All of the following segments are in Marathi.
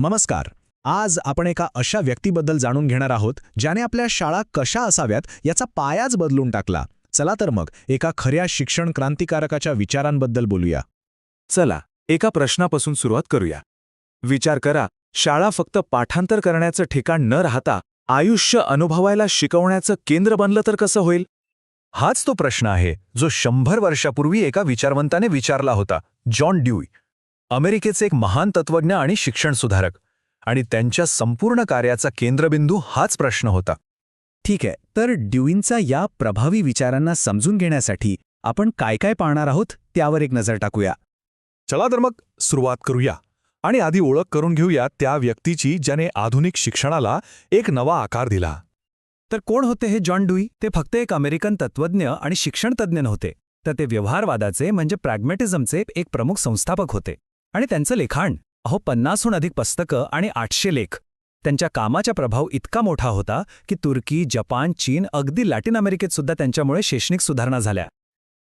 नमस्कार. आज आपण एका अशा व्यक्तीबद्दल जाणून घेणार आहोत ज्याने आपल्या शाळा कशा असाव्यात याचा पायाच बदलून टाकला. चला तर मग एका खऱ्या शिक्षण क्रांतिकारकाच्या विचारांबद्दल बोलूया. चला एका प्रश्नापासून सुरुवात करूया. विचार करा शाळा फक्त पाठांतर करण्याचं ठिकाण न राहता आयुष्य अनुभवायला शिकवण्याचं केंद्र बनलं तर कसं होईल? हाच तो प्रश्न आहे जो शंभर वर्षापूर्वी एका विचारवंताने विचारला होता जॉन ड्यूई. अमेरिकेचे एक महान तत्वज्ञ आणि शिक्षण सुधारक. आणि त्यांच्या संपूर्ण कार्याचा केंद्रबिंदू हाच प्रश्न होता. ठीक आहे तर ड्यूईंचा या प्रभावी विचारांना समजून घेण्यासाठी आपण काय काय पाहणार आहोत त्यावर एक नजर टाकूया. चला तर मग सुरुवात करूया. आणि आधी ओळख करून घेऊया त्या व्यक्तीची ज्याने आधुनिक शिक्षणाला एक नवा आकार दिला. तर कोण होते हे जॉन डुई ते फक्त एक अमेरिकन तत्वज्ञ आणि शिक्षण तज्ज्ञ नव्हते. तर ते व्यवहारवादाचे म्हणजे प्रॅग्मॅटिझमचे एक प्रमुख संस्थापक होते. आणि त्यांचं लिखाण. अहो पन्नासहून अधिक पुस्तकं आणि आठशे लेख. त्यांच्या कामाचा प्रभाव इतका मोठा होता की तुर्की जपान चीन अगदी लॅटिन अमेरिकेत सुद्धा त्यांच्यामुळे शैक्षणिक सुधारणा झाल्या.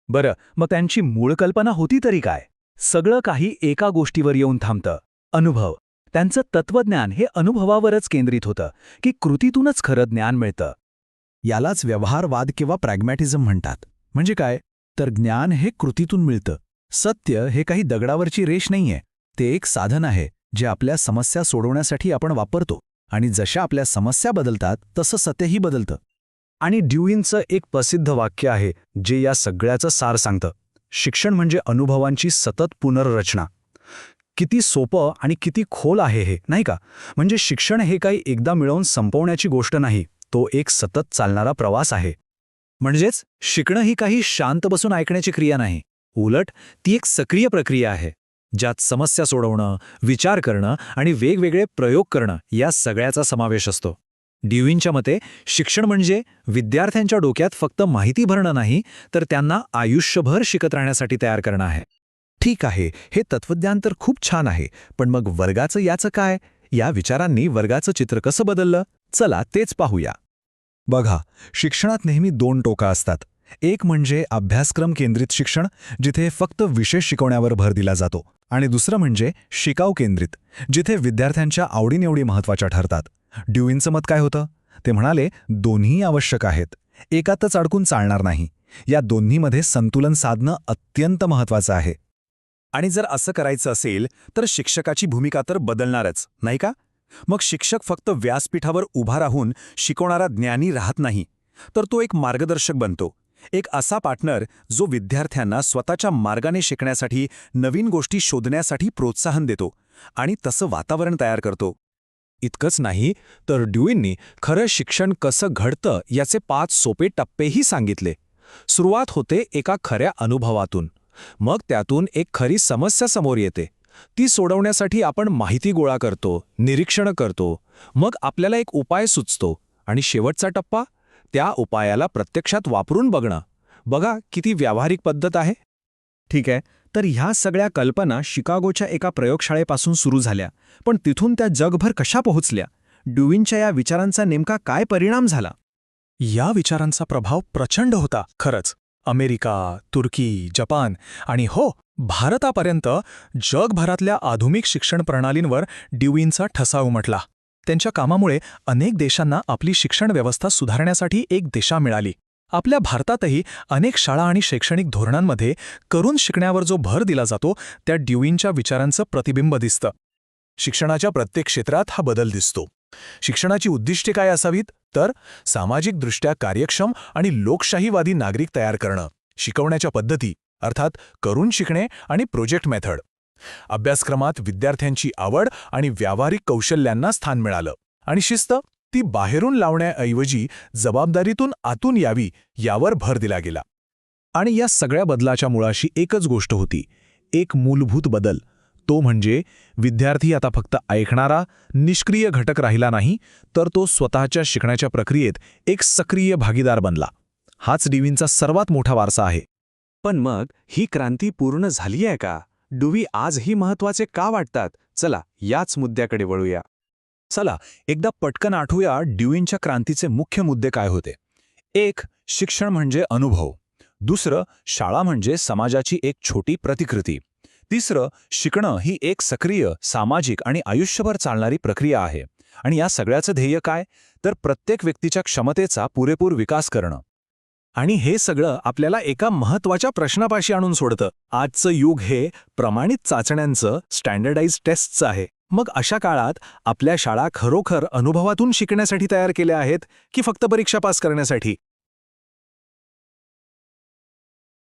बरं मग त्यांची मूळ कल्पना होती तरी काय? सगळं काही एका गोष्टीवर येऊन थांबतं. अनुभव. त्यांचं तत्वज्ञान हे अनुभवावरच केंद्रित होतं की कृतीतूनच खरं ज्ञान मिळतं. यालाच व्यवहारवाद किंवा प्रॅग्मॅटिझम म्हणतात. म्हणजे काय? तर ज्ञान हे कृतीतून मिळतं. सत्य हे काही दगडावरची रेष नाहीये. ते एक साधन आहे जे आपल्या समस्या सोडवण्यासाठी आपण वापरतो आणि जशा आपल्या समस्या बदलतात तसं सत्यही बदलतं. आणि ड्युईनचं एक प्रसिद्ध वाक्य आहे जे या सगळ्याचं सार सांगतं. शिक्षण म्हणजे अनुभवांची सतत पुनर्रचना. किती सोपं आणि किती खोल आहे हे नाही का? म्हणजे शिक्षण हे काही एकदा मिळवून संपवण्याची गोष्ट नाही तो एक सतत चालणारा प्रवास आहे. म्हणजेच शिकणं ही काही शांत बसून ऐकण्याची क्रिया नाही. उलट ती एक सक्रिय प्रक्रिया आहे ज्यात समस्या सोडवणं विचार करणं आणि वेगवेगळे प्रयोग करणं या सगळ्याचा समावेश असतो. ड्युईनच्या मते शिक्षण म्हणजे विद्यार्थ्यांच्या डोक्यात फक्त माहिती भरणं नाही तर त्यांना आयुष्यभर शिकत राहण्यासाठी तयार करणं आहे. ठीक आहे हे तत्वज्ञान तर खूप छान आहे पण मग वर्गाचं याचं काय? या विचारांनी वर्गाचं चित्र कसं बदललं? चला तेच पाहूया. बघा शिक्षणात नेहमी दोन टोका असतात. एक म्हणजे अभ्यासक्रम केंद्रित शिक्षण जिथे फक्त विषय शिकवण्यावर भर दिला जातो आणि दुसरं म्हणजे शिकाऊ केंद्रित जिथे विद्यार्थ्यांच्या आवडीनिवडी महत्त्वाच्या ठरतात. ड्युईंचं मत काय होतं? ते म्हणाले दोन्ही आवश्यक आहेत. एकातच अडकून चालणार नाही. या दोन्हीमध्ये संतुलन साधणं अत्यंत महत्वाचं आहे. आणि जर असं करायचं असेल तर शिक्षकाची भूमिका तर बदलणारच नाही का? मग शिक्षक फक्त व्यासपीठावर उभा राहून शिकवणारा ज्ञानी राहत नाही तर तो एक मार्गदर्शक बनतो. एक असा पार्टनर जो विद्यार्थ्यांना स्वतःच्या मार्गाने शिकण्यासाठी नवीन गोष्टी शोधण्यासाठी प्रोत्साहन देतो आणि तसं वातावरण तयार करतो. इतकंच नाही तर ड्युईंनी खरं शिक्षण कसं घडतं याचे पाच सोपे टप्पेही सांगितले. सुरुवात होते एका खऱ्या अनुभवातून. मग त्यातून एक खरी समस्या समोर येते. ती सोडवण्यासाठी आपण माहिती गोळा करतो निरीक्षण करतो. मग आपल्याला एक उपाय सुचतो. आणि शेवटचा टप्पा? त्या उपायाला प्रत्यक्षात वापरून बघणं. बघा किती व्यावहारिक पद्धत आहे. ठीक आहे तर ह्या सगळ्या कल्पना शिकागोच्या एका प्रयोगशाळेपासून सुरू झाल्या पण तिथून त्या जगभर कशा पोहोचल्या? ड्युविनच्या या विचारांचा नेमका काय परिणाम झाला? या विचारांचा प्रभाव प्रचंड होता खरंच. अमेरिका तुर्की जपान आणि हो भारतापर्यंत जगभरातल्या आधुनिक शिक्षण प्रणालींवर ड्युविनचा ठसा उमटला. त्यांच्या कामामुळे अनेक देशांना आपली शिक्षण व्यवस्था सुधारण्यासाठी एक दिशा मिळाली. आपल्या भारतातही अनेक शाळा आणि शैक्षणिक धोरणांमध्ये करून शिकण्यावर जो भर दिला जातो त्या ड्युईनच्या विचारांचं प्रतिबिंब दिसतं. शिक्षणाच्या प्रत्येक क्षेत्रात हा बदल दिसतो. शिक्षणाची उद्दिष्टे काय असावीत? तर सामाजिकदृष्ट्या कार्यक्षम आणि लोकशाहीवादी नागरिक तयार करणं शिकवण्याच्या पद्धती अर्थात करून शिकणे आणि प्रोजेक्ट मेथड. अभ्यासक्रमात विद्यार्थ्यांची आवड आणि व्यावहारिक कौशल्यांना स्थान मिळालं. आणि शिस्त ती बाहेरून लावण्याऐवजी जबाबदारीतून आतून यावी यावर भर दिला गेला. आणि या सगळ्या बदलाच्या मुळाशी एकच गोष्ट होती एक मूलभूत बदल. तो म्हणजे विद्यार्थी आता फक्त ऐकणारा निष्क्रिय घटक राहिला नाही तर तो स्वतःच्या शिकण्याच्या प्रक्रियेत एक सक्रिय भागीदार बनला. हाच डीवींचा सर्वात मोठा वारसा आहे. पण मग ही क्रांती पूर्ण झाली आहे का? डुवी आजही महत्त्वाचे का वाटतात? चला याच मुद्द्याकडे वळूया. चला एकदा पटकन आठवूया ड्युईंच्या क्रांतीचे मुख्य मुद्दे काय होते. एक शिक्षण म्हणजे अनुभव. दुसरं शाळा म्हणजे समाजाची एक छोटी प्रतिकृती. तिसरं शिकणं ही एक सक्रिय सामाजिक आणि आयुष्यभर चालणारी प्रक्रिया आहे. आणि या सगळ्याचं ध्येय काय? तर प्रत्येक व्यक्तीच्या क्षमतेचा पुरेपूर विकास करणं. आणि हे सगळं आपल्याला एका महत्त्वाच्या प्रश्नापाशी आणून सोडतं. आजचं युग हे प्रमाणित चाचण्यांचं स्टँडर्डाइज टेस्टचं आहे. मग अशा काळात आपल्या शाळा खरोखर अनुभवातून शिकण्यासाठी तयार केल्या आहेत की फक्त परीक्षा पास करण्यासाठी?